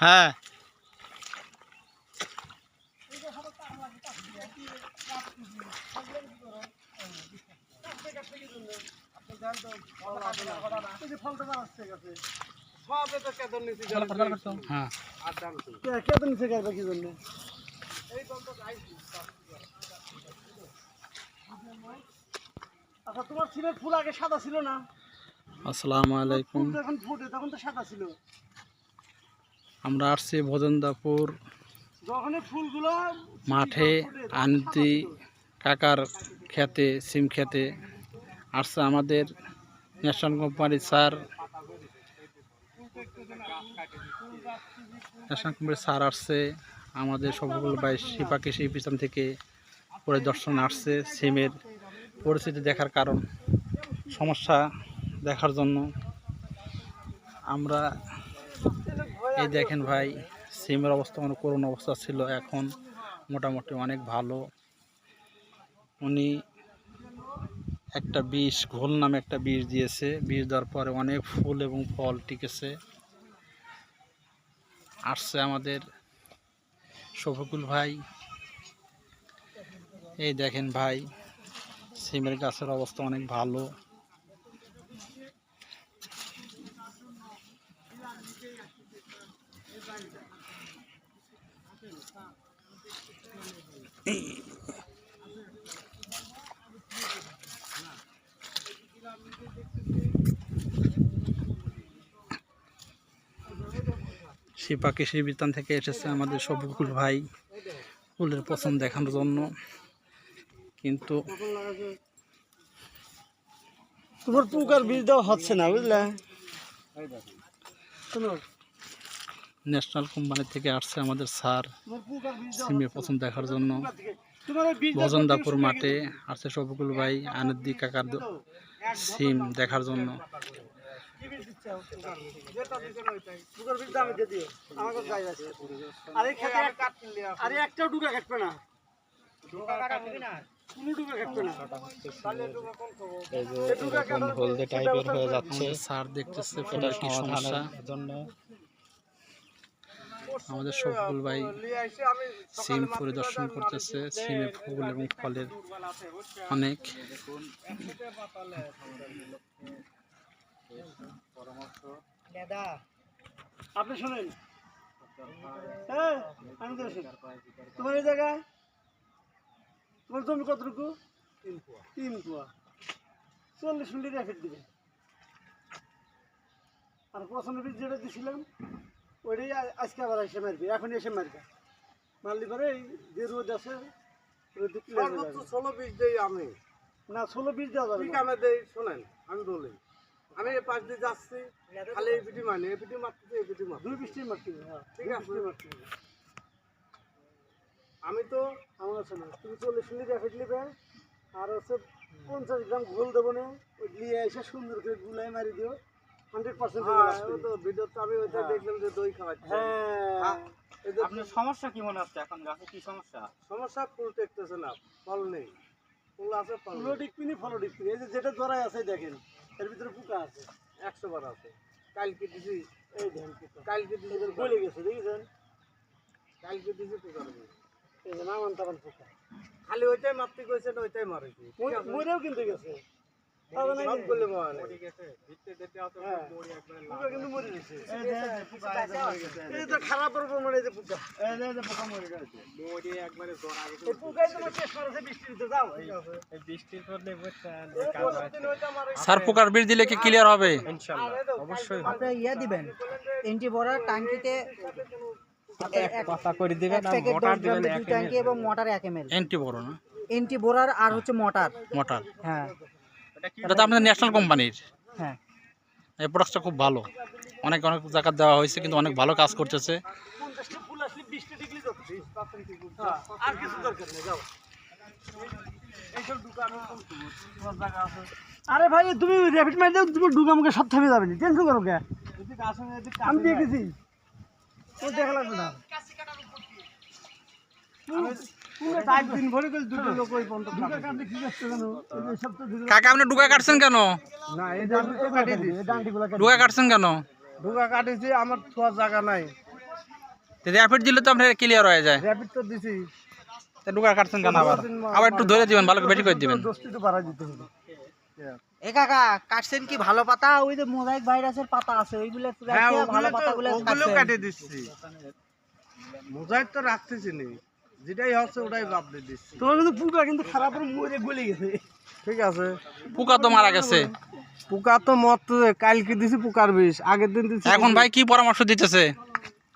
হ্যাঁ। হ্যাঁ? আচ্ছা তোমার ছিলের ফুল আগে সাদা ছিল না আসসালামু আলাইকুম। আমরা আসছি ভোজনদাপুর মাঠে আনতি কাকার খেতে, সিম খেতে। আসছে আমাদের ন্যাশনাল কোম্পানির স্যার। ন্যাশনাল কোম্পানির স্যার আসছে। আমাদের সবগুলো ভাই শিপা কৃষি পিছন থেকে পরিদর্শন আসছে সিমের পরিস্থিতি দেখার কারণ। সমস্যা দেখার জন্য। আমরা এই দেখেন ভাই, সিমের অবস্থা মানে করুণ অবস্থা ছিল। এখন মোটামুটি অনেক ভালো। উনি একটা বিষ, ঘোল নামে একটা বিষ দিয়েছে। বিষ দেওয়ার পরে অনেক ফুল এবং ফল টিকেছে। আসছে আমাদের শফিকুল ভাই। এই দেখেন ভাই, সিমের গাছের অবস্থা অনেক ভালো। শিপা কৃষি বিতান থেকে এসেছে আমাদের শফিকুল ভাই। ফুলের পছন্দ দেখানোর জন্য। কিন্তু তোমার পুকার বীজ দেওয়া হচ্ছে না বুঝলে? শোনো ন্যাশনাল কোম্পানি থেকে আসছে আমাদের স্যার। সিমের পছন্দ দেখার জন্য। ভজনদাপুর মাঠে আসছে শফিকুল ভাই আনন্দি কাকার সিম দেখার জন্য। হলদে টাইপের হয়ে যাচ্ছে স্যার দেখতেছে সমস্যা। জন্য আমাদের শফিকুল ভাই সিম পরিদর্শন করতেছে সিমে ফুল এবং ফলের অনেক। আপনি শোনেন। হ্যাঁ আমি তোমার এই জায়গায়? তোমার জমি কতটুকু? তিন কুয়া। চল্লিশ মিনিট রেফেট দিবে আর পছন্দ বীজ যেটা দিছিলাম ওইটাই আজকে আবার এসে মারবে এখন এসে মারবে। মারলি পরে এই যে রোদ আছে হয়ে ষোলো বীজ দেই আমি। না ষোলো বীজ দেওয়া যাবে। দেই শোনেন আমি বলি। আমি এই পাশ দিয়ে যাচ্ছি খালি এই পিটি মানে এই পিটি মারতেছি এই পিটি মারতেছি। দুই মারতে হবে, হ্যাঁ, ঠিক আছে। বৃষ্টি আমি তো আমার আছে না তুমি চল্লিশ মিনিট রেফেট নিবে আর হচ্ছে পঞ্চাশ গ্রাম ঘোল দেবো না ওই নিয়ে এসে সুন্দর করে গুলাই মারি দিও। হ্যাঁ, ও তো ভিডিও তো আমি। দেখলাম যে দই খাওয়াচ্ছে। এই যে আপনার সমস্যা কি মনে হচ্ছে এখন গাছে? কি সমস্যা? সমস্যা ফুল টেকতেছে না ফল নেই। ফুল আছে এই যে যেটা আছে দেখেন এর ভিতরে পোকা আছে। একশো বার আছে। কালকে দিছি এই দেখেন পোকা। কালকে দিছি গলে গেছে দেখেছেন? কালকে দিছি পোকার এই যে নামান তামান পোকা। খালি ওইটাই মারতে না ওইটাই মরেও কিন্তু গেছে? সব করলে মনে হ্যাঁ, পোকা কিন্তু মরে গেছে। এই যে খারাপ মানে এই যে পোকা এই পোকাই তোমার শেষ করেছে বৃষ্টির ভিতরে যাও। বৃষ্টির পরে এই পরের দিন ওইটা মারে স্যার পোকার বীজ দিলে কি ক্লিয়ার হবে? অবশ্যই আপনার ইয়ে দিবেন এন্টি বড়ার টাঙ্কিতে কথা করে দিবেন আর মোটর দিবেন এক ট্যাঙ্কি এবং মোটর এক এম এল এন্টি বড় না? এন্টি বোরার আর হচ্ছে মোটর। মোটর। হ্যাঁ। এটা তো আমাদের ন্যাশনাল কোম্পানির হ্যাঁ। এই প্রোডাক্টটা খুব ভালো। অনেক অনেক জায়গা দেওয়া হয়েছে কিন্তু অনেক ভালো কাজ করতেছে। হ্যাঁ, আর কিছু দরকার নেই যাও। এইসব দোকান আরে ভাই তুমি র্যাপিড মারি দাও তুমি ঢুকে আমাকে সব থেমে যাবে টেনশন করো কে? আমি দেখেছি। তোর দেখা লাগবে না চার দিন ভরে গেল দুটো লোক ওই পর্যন্ত ঢুকে কাটলে কি করছে কেন এই যে সব তো ঢুকে কাকা আপনি ডুকা কাটছেন কেন? ডুকা কাটছেন কেন? ঢুকা কাটিছি আমার থোয়ার জায়গা নাই। র্যাপিড দিলে তো আপনার ক্লিয়ার হয়ে যায়। র্যাপিড তো দিছি। তা কাটছেন কেন আবার? আবার একটু ধরে দিবেন ভালো করে বেশি করে দিবেন। দোষটি তো বাড়াই দিতে হবে। এ কাকা কাটছেন কি ভালো পাতা? ওই যে মোজাইক ভাইরাসের পাতা আছে ওইগুলো হ্যাঁ ভালো পাতাগুলো কাটে দিচ্ছি। মোজাইক তো রাখতেছি নি। যেটাই হচ্ছে ওটাই দিচ্ছি। তোমার কিন্তু পুকা কিন্তু খারাপ মরে গলে গেছে। ঠিক আছে। পোকা তো মারা গেছে। পোকা তো মত কালকে দিছি পোকার বিষ আগের দিন দিছি এখন ভাই কি পরামর্শ দিতেছে?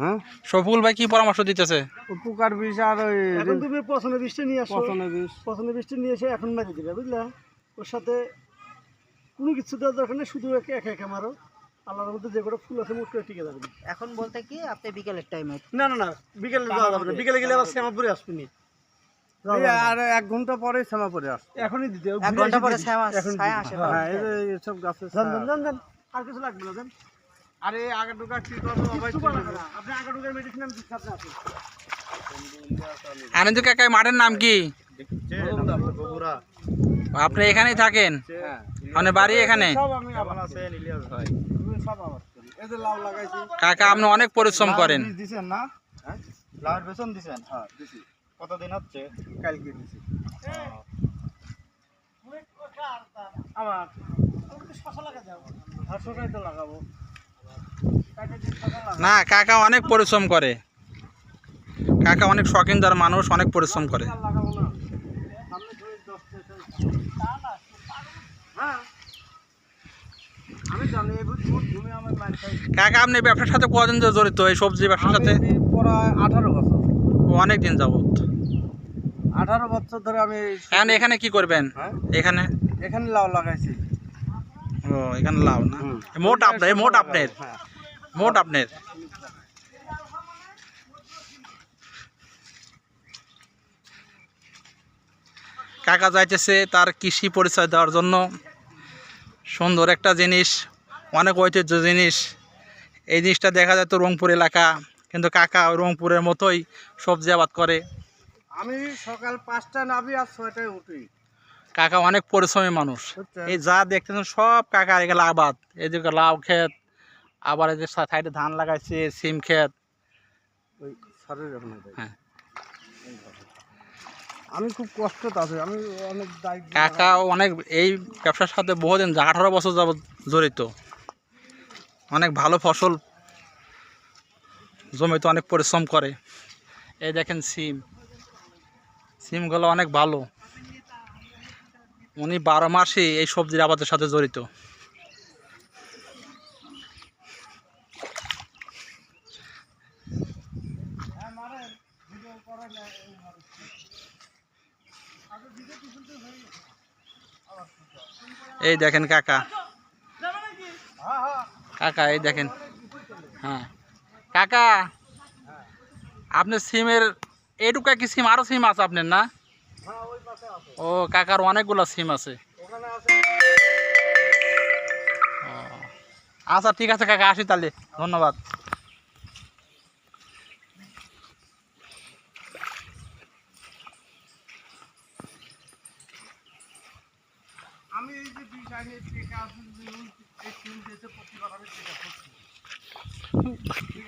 হ্যাঁ? শফিকুল ভাই কি পরামর্শ দিতেছে? পোকার বিষ আর ওই এখন তুমি পছন্দ বৃষ্টি নিয়ে আসো। বিষ। পছন্দ বৃষ্টি নিয়ে এসে এখন মারি দিবে বুঝলা? ওর সাথে কোনো কিছু দেওয়ার দরকার নেই শুধু একে একে একে মারো। আল্লাহর মধ্যে যে কটা ফুল আছে মুখ করে টিকে যাবে। এখন বলতে কি আপনি বিকেলের টাইমে না না না বিকেলে যাওয়া যাবে না। বিকেলে গেলে আবার শ্যামাপুরে আসবে নি এই আর এক ঘণ্টা পরে শ্যামা পরে আস এখনই দিতে এক ঘণ্টা পরে ছায়া আসে হ্যাঁ এই যান। আর কিছু লাগবে না দেন আরে আগে। আপনি আগে মেডিসিন আমি দিচ্ছি আপনি আসুন। আনন্দ কাকাই মাঠের নাম কি? আপনি এখানেই থাকেন? মানে বাড়ি এখানে? সব করি। এই যে লাউ লাগাইছি কাকা আপনি অনেক পরিশ্রম করেন। দিছেন না? হ্যাঁ? লাউয়ের বেসন দিছেন? হ্যাঁ দিছি। কতদিন হচ্ছে? কালকে দিছি। আমার তো লাগাবো। না কাকা অনেক পরিশ্রম করে। কাকা অনেক শখিনদার মানুষ অনেক পরিশ্রম করে। হ্যাঁ আমি জানি এবার তোমার ঘুমে আমার মাইন খাই কাকা আপনি ব্যবসার সাথে কদিন জড়িত? এই সবজি ব্যবসার সাথে? আঠারো বছর। অনেক দিন যাবত আঠারো বছর ধরে আমি এখন এখানে কি করবেন? হ্যাঁ? এখানে? এখানে লাউ লাগাইছি। ও এখানে লাভ না? মোট আপনার মোট আপনার? হ্যাঁ। মোট আপনার? কাকা যাইতেছে তার কৃষি পরিচয় দেওয়ার জন্য। সুন্দর একটা জিনিস। অনেক ঐতিহ্য জিনিস। এই জিনিসটা দেখা যায় তো রংপুর এলাকা কিন্তু কাকা রংপুরের মতোই সবজি আবাদ করে। আমি সকাল পাঁচটা নাবি আর ছয়টায় উঠি। কাকা অনেক পরিশ্রমী মানুষ। এই যা দেখতেছেন সব কাকার এগুলো আবাদ। এই যে লাউ ক্ষেত আবার এই যে সাইডে ধান লাগাইছে সিম ক্ষেত। যাই। হ্যাঁ। আমি খুব কষ্ট আছে আমি অনেক কাকা অনেক এই ব্যবসার সাথে বহুদিন আঠারো বছর যাবত জড়িত। অনেক ভালো ফসল। জমিতে অনেক পরিশ্রম করে। এই দেখেন সিম। সিমগুলো অনেক ভালো। উনি বারো মাসই এই সবজির আবাদের সাথে জড়িত। এই দেখেন কাকা। কাকা এই দেখেন। হ্যাঁ। কাকা আপনার সিমের এইটুকা কি সিম? আরও সিম আছে আপনার না? ও কাকার অনেকগুলো সিম আছে। ও, আচ্ছা ঠিক আছে কাকা আসি তাহলে। ধন্যবাদ আমি এই যে বিষ আনি টেকা আছে যে ওই- এই তিন দিয়েছে প্রতিবার আমি টেকা করছি ঠিক আছে আর আমি যদি এবার ধরা খাওয়া যায় আমার তো একেবারে মানতে পারবে না। আমাদের লোন পেলে খেয়ে দেওয়া লাগবে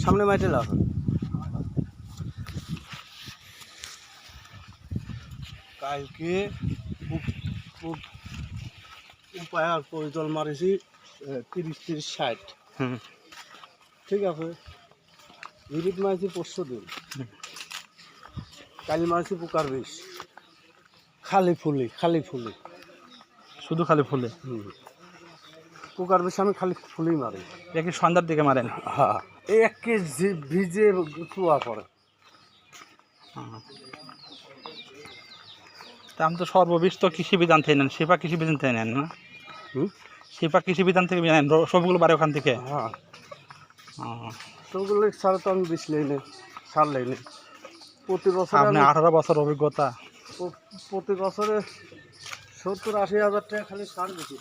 সামনে মাইটেল আছে কালকে উপ- উপ- উপায় আর পরিচল মারিছি তিরিশ তিরিশ ষাট। ঠিক আছে। ইরিট মারছি পরশু দিন। কালি মারছি পোকার বিষ। খালি ফুলি খালি ফুলি। শুধু খালি ফুলে? পোকার বিষ আমি খালি ফুলেই মারি। দেখি সন্ধ্যার দিকে মারেন। হ্যাঁ। এক কেজি ভিজে চুয়া তা আমি তো সর্ববিষ তো কৃষি বিধান থেকে নেন শিপা কৃষি বিধান থেকে নেন না? হুম? শিপা কৃষি বিধান থেকে নেন সবগুলো বাড়ি ওখান থেকে? হ্যাঁ। ও, আহ, তো তো আমি বিষ লেই নেই সার লেই নেই প্রতি বছর আপনি আঠারো বছর অভিজ্ঞতা। প্রতি বছরে সত্তর আশি হাজার টাকা খালি সার বেশি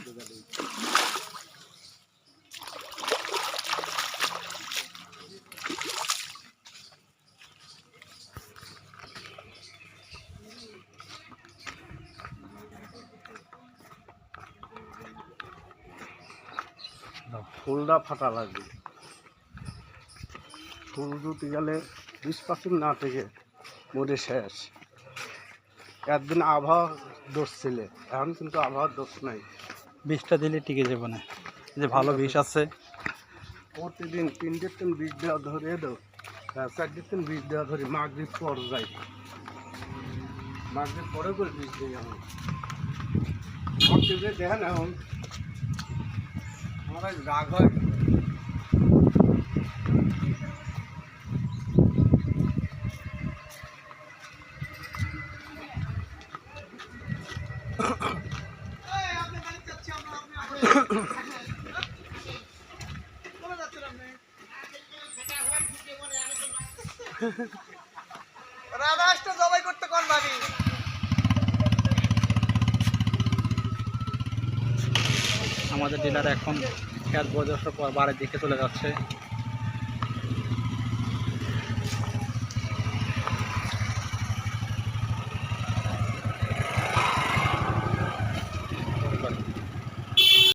ফুলটা ফাটা লাগবে। ফুল দুটি গেলে বিশ পার্সেন্ট না থেকে মরে শেষ। একদিন আবহাওয়া দোষ ছিল এখন কিন্তু আবহাওয়ার দোষ নাই। বিষটা দিলে টিকে যাবে না। যে ভালো বিষ আছে। প্রতিদিন তিনটে তিন বীজ দেওয়া ধরে দাও। চারটে তিন বিষ দেওয়া ধরি মাগরিব পর যাই। মাগরিব পরে করে বীজ দিই আমি। দেখেন এখন আমার রাগ হয়। জবাই করতে আমাদের ডিলার এখন খেত পরিদর্শক পর বাড়ির দিকে চলে যাচ্ছে।